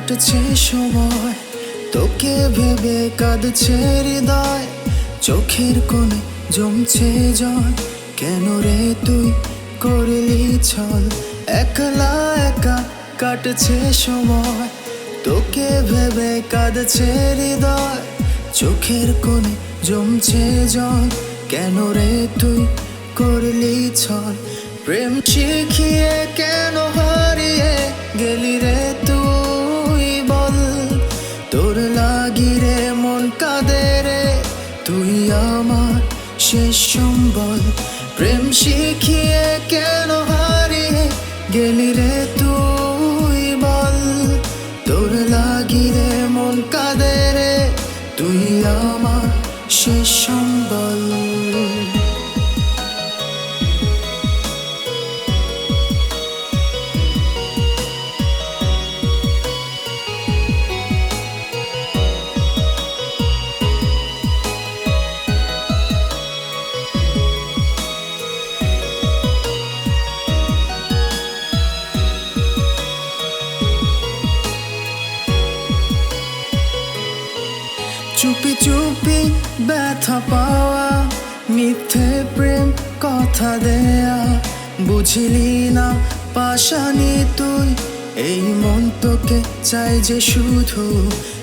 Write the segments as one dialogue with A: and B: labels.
A: কাটছে সময়, তোকে ভেবে কাঁদছে হৃদয়, চোখের কোণে জমছে জল কেন রে তুই করলি ছল? একলা একা কাটছে সময়, তোকে ভেবে কাঁদছে হৃদয়, চোখের কোণে জমছে জল কেন রে তুই করলি ছল? প্রেম শিখিয়ে কেন হারিয়ে গেলি রে কাঁদে রে তুই আমার শেষ সম্বল। প্রেম শিখিয়ে কেন হারিয়ে গেলি রে তুই বল? তোর লাগি রে মন কাঁদে রে তুই আমার শেষ সম্বল। চুপি ব্যথা পাওয়া, মিথ্যে প্রেম কথা দেয়া। বুঝিলি না পাশানি তুই, এই মন তোকে চাই যে শুধু।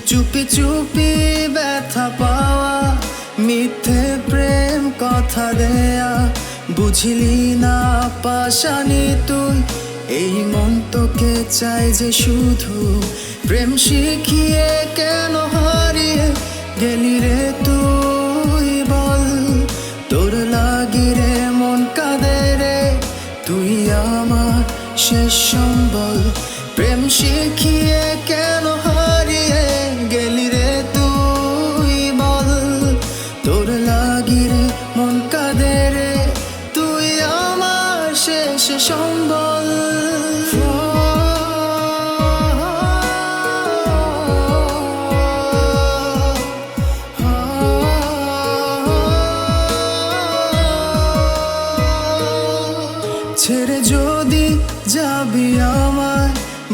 A: চুপি চুপি ব্যথা পাওয়া, মিথ্যে প্রেম কথা দেয়া। বুঝিলি না পাশানি তুই, এই মন তোকে চাই যে শুধু। প্রেম শিখিয়ে কেন হারিয়ে রে তুই বল তোর মন রে। তুই শেষ সম্বল। প্রেম শিখিয়ে কেন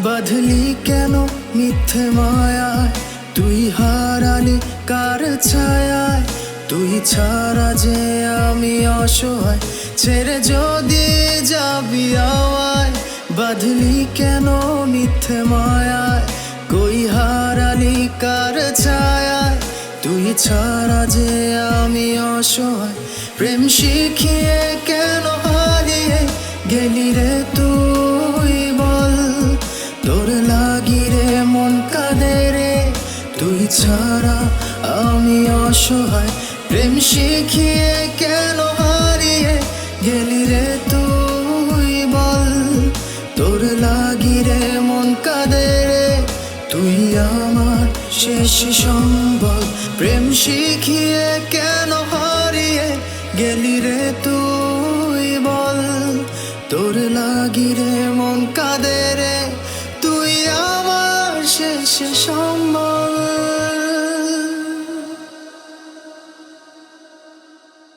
A: বাঁধলি কেন মিথ্যে মায়ায়? তুই হারালি কার ছায়ায়? তুই ছাড়া যে আমি অসহায়। ছেড়ে যদি যাবি আমায়, বাঁধলি কেন মিথ্যে মায়ায়? কই হারালি কার ছায়ায়? তুই ছাড়া যে আমি অসহায়। প্রেম শিখিয়ে কেন হারিয়ে গেলি রে তোর লাগি রে, মন কাঁদে রে। তুই ছাড়া আমি অসহায়। প্রেম শিখিয়ে কেন হারিয়ে গেলি রে তুই বল? তোর লাগি রে, মন কাঁদে রে। তুই আমার শেষ সম্বল। প্রেম শিখিয়ে কেন হারিয়ে গেলি রে তুই বল? তোর লাগি রে, মন কাঁদে রে